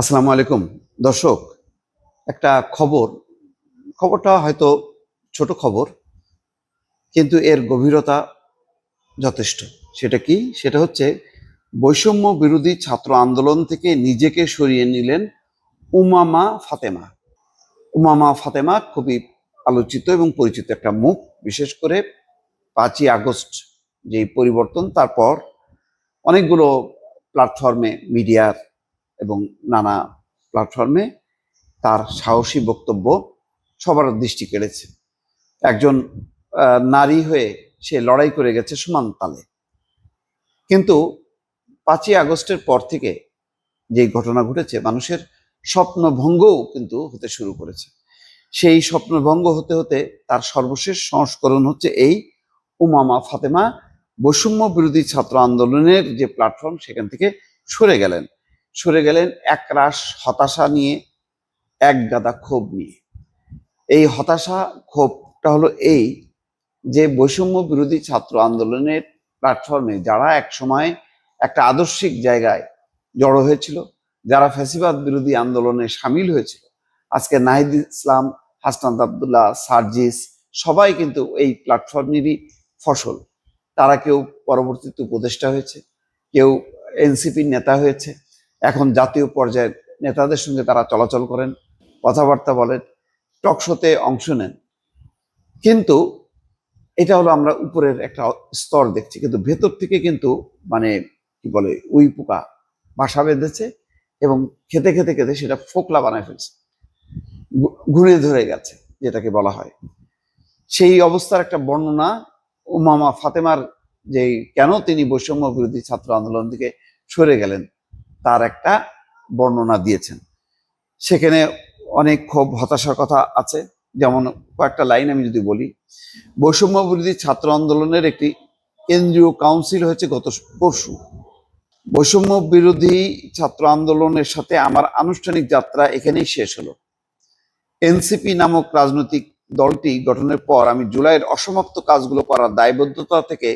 আসসালামু আলাইকুম। দর্শক, একটা খবর, খবরটা হয়তো ছোট খবর, কিন্তু এর গভীরতা যথেষ্ট। সেটা কি? সেটা হচ্ছে বৈষম্য বিরোধী ছাত্র আন্দোলন থেকে নিজেকে সরিয়ে নিলেন উমামা ফাতেমা। উমামা ফাতেমা খুবই আলোচিত এবং পরিচিত একটা মুখ, বিশেষ করে পাঁচই আগস্ট যেই পরিবর্তন, তারপর অনেকগুলো প্ল্যাটফর্মে মিডিয়ার এবং নানা প্ল্যাটফর্মে তার সাহসী বক্তব্য সবার দৃষ্টি কেড়েছে। একজন নারী হয়ে সে লড়াই করে গেছে সমান তালে। কিন্তু পাঁচই আগস্টের পর থেকে যে ঘটনা ঘটেছে, মানুষের স্বপ্নভঙ্গও কিন্তু হতে শুরু করেছে। সেই স্বপ্নভঙ্গ হতে হতে তার সর্বশেষ সংস্করণ হচ্ছে এই উমামা ফাতেমা বৈষম্য বিরোধী ছাত্র আন্দোলনের যে প্ল্যাটফর্ম সেখান থেকে সরে গেলেন। সরে গেলেন এক একরাশ হতাশা নিয়ে, এক গাদা ক্ষোভ নিয়ে। এই হতাশা ক্ষোভটা হলো এই যে বৈষম্য বিরোধী ছাত্র আন্দোলনের প্ল্যাটফর্মে যারা এক সময় একটা আদর্শিক জায়গায় জড়ো হয়েছিল, যারা ফ্যাসিবাদ বিরোধী আন্দোলনে সামিল হয়েছিল, আজকে নাহিদ ইসলাম, হাসনাত আবদুল্লাহ, সার্জিস সবাই কিন্তু এই প্ল্যাটফর্মেরই ফসল। তারা কেউ পরবর্তীতে উপদেষ্টা হয়েছে, কেউ এনসিপির নেতা হয়েছে এখন জাতীয় পর্যায়ের নেতাদের সঙ্গে তারা চলাচল করেন, কথাবার্তা বলেন টকশোতে অংশ নেন। কিন্তু এটা হলো আমরা উপরের একটা স্তর দেখছি, কিন্তু ভেতর থেকে কিন্তু মানে কি বলে, উই পোকা বাসা বেঁধেছে এবং খেতে খেতে খেতে সেটা ফোকলা বানায় ফেলছে ঘুরে ধরে গেছে, যেটাকে বলা হয়। সেই অবস্থার একটা বর্ণনা উমামা ফাতেমার যে কেন তিনি বৈষম্য বিরোধী ছাত্র আন্দোলন থেকে সরে গেলেন তার একটা বর্ণনা দিয়েছেন। সেখানে অনেক ক্ষোভ, হতাশার কথা আছে। যেমন কয়েকটা লাইন আমি যদি বলি, বৈষম্য বিরোধী ছাত্র আন্দোলনের একটি কেন্দ্রীয় কাউন্সিল হয়েছে গত পরশু। বৈষম্য বিরোধী ছাত্র আন্দোলনের সাথে আমার আনুষ্ঠানিক যাত্রা এখানেই শেষ হলো। এনসিপি নামক রাজনৈতিক দলটি গঠনের পর আমি জুলাইয়ের অসমাপ্ত কাজগুলো করার দায়বদ্ধতা থেকে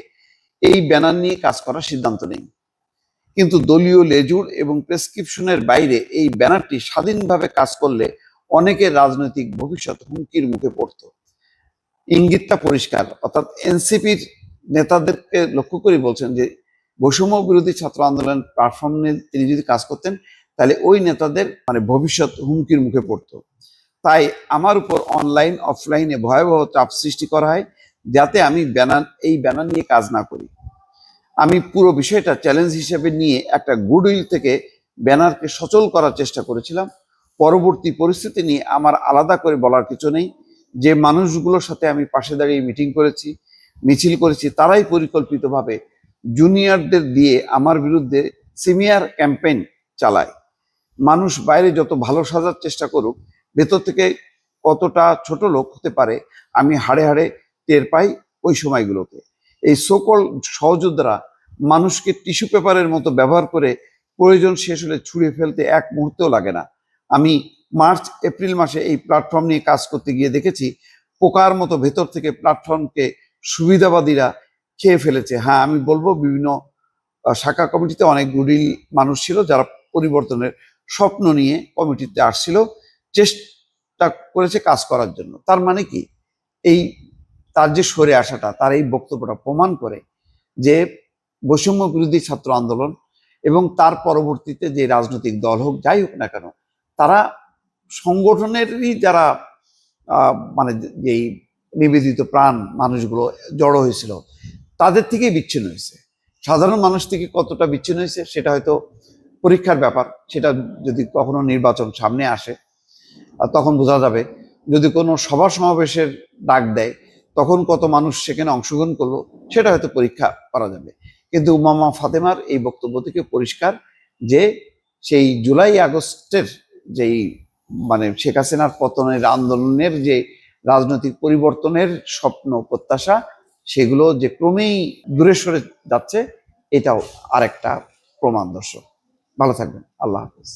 এই ব্যানার নিয়ে কাজ করার সিদ্ধান্ত নেই। কিন্তু দলীয় লেজুর এবং প্রেসক্রিপশনের বাইরে এই ব্যানারটি স্বাধীনভাবে কাজ করলে অনেকের রাজনৈতিক ভবিষ্যৎ হুমকির মুখে পড়ত। ইঙ্গিতটা পরিষ্কার, অর্থাৎ এনসিপির নেতাদেরকে লক্ষ্য করে বলছেন যে, বৈষম্য বিরোধী ছাত্র আন্দোলন প্ল্যাটফর্মে তিনি যদি কাজ করতেন, তাহলে ওই নেতাদের মানে ভবিষ্যৎ হুমকির মুখে পড়তো। তাই আমার উপর অনলাইন অফলাইনে ভয়াবহ চাপ সৃষ্টি করা হয়, যাতে আমি ব্যানার, এই ব্যানার নিয়ে কাজ না করি। আমি পুরো বিষয়টা চ্যালেঞ্জ হিসেবে নিয়ে একটা গুডউইল থেকে ব্যানারকে সচল করার চেষ্টা করেছিলাম। পরবর্তী পরিস্থিতি নিয়ে আমার আলাদা করে বলার কিছু নেই। যে মানুষগুলোর সাথে আমি পাশে দাঁড়িয়ে মিটিং করেছি, মিছিল করেছি, তারাই পরিকল্পিতভাবে জুনিয়রদের দিয়ে আমার বিরুদ্ধে সিনিয়র ক্যাম্পেইন চালায়। মানুষ বাইরে যত ভালো সাজার চেষ্টা করুক, ভেতর থেকে কতটা ছোট লোক হতে পারে, আমি হাড়ে হাড়ে টের পাই ওই সময়গুলোতে। এই সকল সহযোদ্ধারা মানুষকে টিস্যু পেপারের মতো ব্যবহার করে প্রয়োজন শেষ হলে ছুঁড়ে ফেলতে এক মুহূর্তেও লাগে না। আমি মার্চ, এপ্রিল মাসে এই প্ল্যাটফর্ম নিয়ে কাজ করতে গিয়ে দেখেছি, পোকার মতো ভেতর থেকে প্ল্যাটফর্মকে সুবিধাবাদীরা খেয়ে ফেলেছে। হ্যাঁ আমি বলব বিভিন্ন শাখা কমিটিতে অনেক গুডিল মানুষ ছিল যারা পরিবর্তনের স্বপ্ন নিয়ে কমিটিতে আসছিল, চেষ্টা করেছে কাজ করার জন্য। তার মানে কি? এই তার যে সরে আসাটা, তার এই বক্তব্যটা প্রমাণ করে যে বৈষম্য বিরোধী ছাত্র আন্দোলন এবং তার পরবর্তীতে যে রাজনৈতিক দল হোক, যাই হোক না কেন, তারা সংগঠনেরই যারা মানে যেই নিবেদিত প্রাণ মানুষগুলো জড়ো হয়েছিল, তাদের থেকেই বিচ্ছিন্ন হয়েছে। সাধারণ মানুষ থেকে কতটা বিচ্ছিন্ন হয়েছে, সেটা হয়তো পরীক্ষার ব্যাপার, সেটা যদি কখনো নির্বাচন সামনে আসে তখন বোঝা যাবে। যদি কোনো সভা সমাবেশের ডাক দেয় তখন কত মানুষ সেখানে অংশগ্রহণ করল, সেটা হয়তো পরীক্ষা করা যাবে। কিন্তু উমামা ফাতেমার এই বক্তব্য থেকে পরিষ্কার যে সেই জুলাই আগস্টের যেই মানে শেখ হাসিনার পতনের আন্দোলনের যে রাজনৈতিক পরিবর্তনের স্বপ্ন, প্রত্যাশা, সেগুলো যে ক্রমেই দূরে সরে যাচ্ছে, এটাও আরেকটা প্রমাণ দর্শক। ভালো থাকবেন। আল্লাহ হাফিজ।